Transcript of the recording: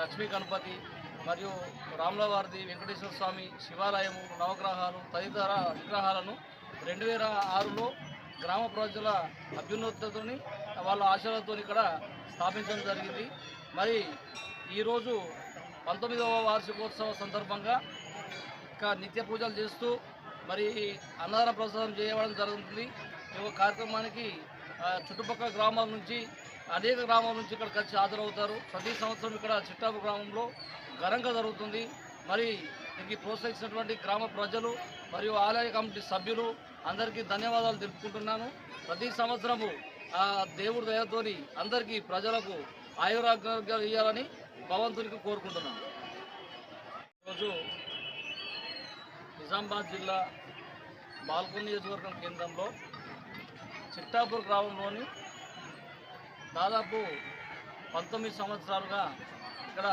లక్ష్మీ గణపతి మరియు రామలవారిది వెంకటేశ్వర స్వామి శివాలయము నవగ్రహాలు తదితర విగ్రహాలను రెండు వేల ఆరులో గ్రామ ప్రజల అభ్యున్నతతోని వాళ్ళ ఆశలతో ఇక్కడ స్థాపించడం జరిగింది. మరి ఈరోజు పంతొమ్మిదవ వార్షికోత్సవ సందర్భంగా ఇంకా నిత్య పూజలు చేస్తూ మరి అన్నదాన ప్రసాదం చేయడం జరుగుతుంది. ఈ కార్యక్రమానికి చుట్టుపక్కల గ్రామాల నుంచి అనేక గ్రామాల నుంచి ఇక్కడికి వచ్చి హాజరవుతారు. ప్రతి సంవత్సరం ఇక్కడ చిట్టాపు గ్రామంలో ఘనంగా జరుగుతుంది. మరి దీనికి ప్రోత్సహించినటువంటి గ్రామ ప్రజలు మరియు ఆలయ కమిటీ సభ్యులు అందరికీ ధన్యవాదాలు తెలుపుకుంటున్నాను. ప్రతి సంవత్సరము ఆ దేవుడి దయతోని అందరికీ ప్రజలకు ఆయురాగ్యాలు ఇవ్వాలని భగవంతునికి కోరుకుంటున్నాను. ఈరోజు నిజామాబాద్ జిల్లా బాల్కొండ నియోజకవర్గం కేంద్రంలో చిట్టాపూర్ గ్రామంలోని దాదాపు పంతొమ్మిది సంవత్సరాలుగా ఇక్కడ